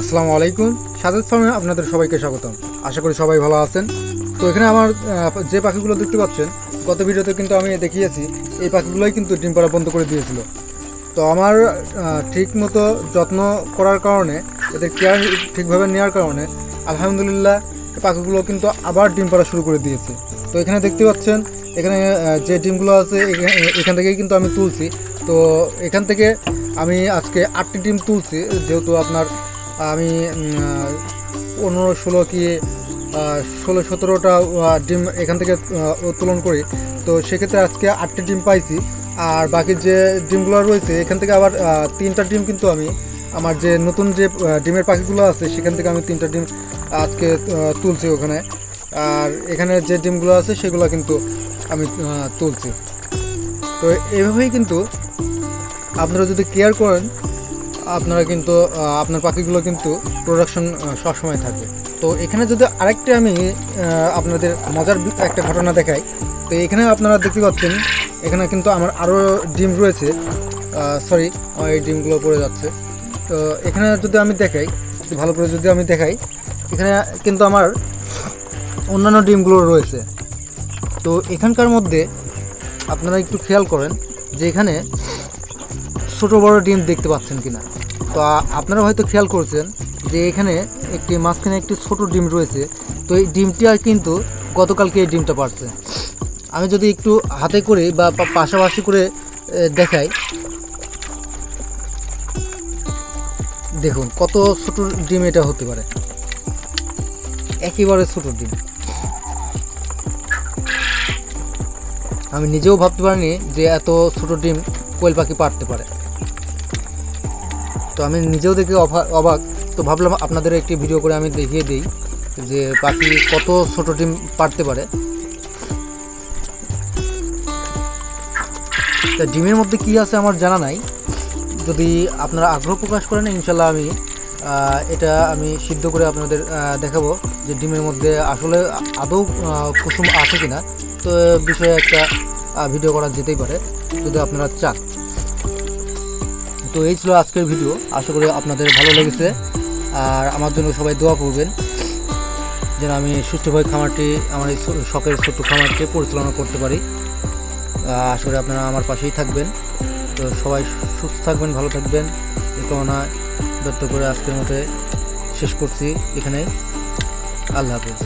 আসসালামু আলাইকুম। সাজেদ ফার্মে আপনাদের সবাইকে স্বাগতম। আশা করি সবাই ভালো আছেন। তো এখানে আমার যে পাখিগুলো দেখতে পাচ্ছেন, গত ভিডিওতে কিন্তু আমি দেখিয়েছি, এই পাখিগুলোই কিন্তু ডিম পাড়া বন্ধ করে দিয়েছিল। তো আমার ঠিক মতো যত্ন করার কারণে, এদের কেয়ার ঠিকভাবে নেওয়ার কারণে, আলহামদুলিল্লাহ পাখিগুলো কিন্তু আবার ডিম পাড়া শুরু করে দিয়েছে। তো এখানে দেখতে পাচ্ছেন, এখানে যে ডিমগুলো আছে এখান থেকেই কিন্তু আমি তুলছি। তো এখান থেকে আমি আজকে আটটি ডিম তুলছি, যেহেতু আপনার আমি পনেরো, ষোলো কি ষোলো, সতেরোটা ডিম এখান থেকে উত্তোলন করি। তো সেক্ষেত্রে আজকে আটটি ডিম পাইছি। আর বাকি যে ডিমগুলো রয়েছে, এখান থেকে আবার তিনটা ডিম কিন্তু আমি, আমার যে নতুন যে ডিমের পাখিগুলো আছে, সেখান থেকে আমি তিনটা ডিম আজকে তুলছি ওখানে। আর এখানে যে ডিমগুলো আছে, সেগুলো কিন্তু আমি তুলছি। তো এভাবেই কিন্তু আপনারা যদি কেয়ার করেন আপনারা কিন্তু আপনার পাখিগুলো কিন্তু প্রোডাকশন সবসময় থাকবে। তো এখানে যদি আরেকটা আমি আপনাদের মজার একটা ঘটনা দেখাই। তো এখানে আপনারা দেখতে পাচ্ছেন, এখানে কিন্তু আমার আরও ডিম রয়েছে। সরি এই ডিমগুলো পড়ে যাচ্ছে। তো এখানে যদি আমি দেখাই ভালো করে যদি আমি দেখাই, এখানে কিন্তু আমার অন্যান্য ডিমগুলো রয়েছে। তো এখানকার মধ্যে আপনারা একটু খেয়াল করেন যে এখানে ছোটো বড় ডিম দেখতে পাচ্ছেন কিনা। তো আপনারা হয়তো খেয়াল করছেন যে এখানে একটি মাঝখানে একটি ছোট ডিম রয়েছে। তো এই ডিমটি আর কিন্তু গতকালকে এই ডিমটা পারছে। আমি যদি একটু হাতে করে বা পাশাপাশি করে দেখাই। দেখুন, কত ছোট ডিম এটা হতে পারে। একেবারে ছোট ডিম। আমি নিজেও ভাবতে পারিনি যে এত ছোট ডিম কোয়েল পাখি পারতে পারে। তো আমি নিজেও দেখে অবাক। তো ভাবলাম আপনাদের একটি ভিডিও করে আমি দেখিয়ে দিই যে পাখি কত ছোট ডিম পারতে পারে। তা ডিমের মধ্যে কি আছে আমার জানা নাই। যদি আপনারা আগ্রহ প্রকাশ করেন, ইনশাল্লাহ আমি এটা আমি সিদ্ধ করে আপনাদের দেখাবো যে ডিমের মধ্যে আসলে আদৌ কুসুম আছে কিনা। তো বিষয়ে একটা ভিডিও করা যেতেই পারে, যদি আপনারা চান। তো এই ছিল আজকের ভিডিও। আশা করি আপনাদের ভালো লেগেছে। আর আমার জন্য সবাই দোয়া করবেন যেন আমি সুস্থভাবে খামারটি, আমার এই শখের ছোট্ট খামারটি পরিচালনা করতে পারি। আশা করি আপনারা আমার পাশেই থাকবেন। তো সবাই সুস্থ থাকবেন, ভালো থাকবেন। এই কামনা ব্যক্ত করে আজকের মতো শেষ করছি এখানে। আল্লাহ হাফিজ।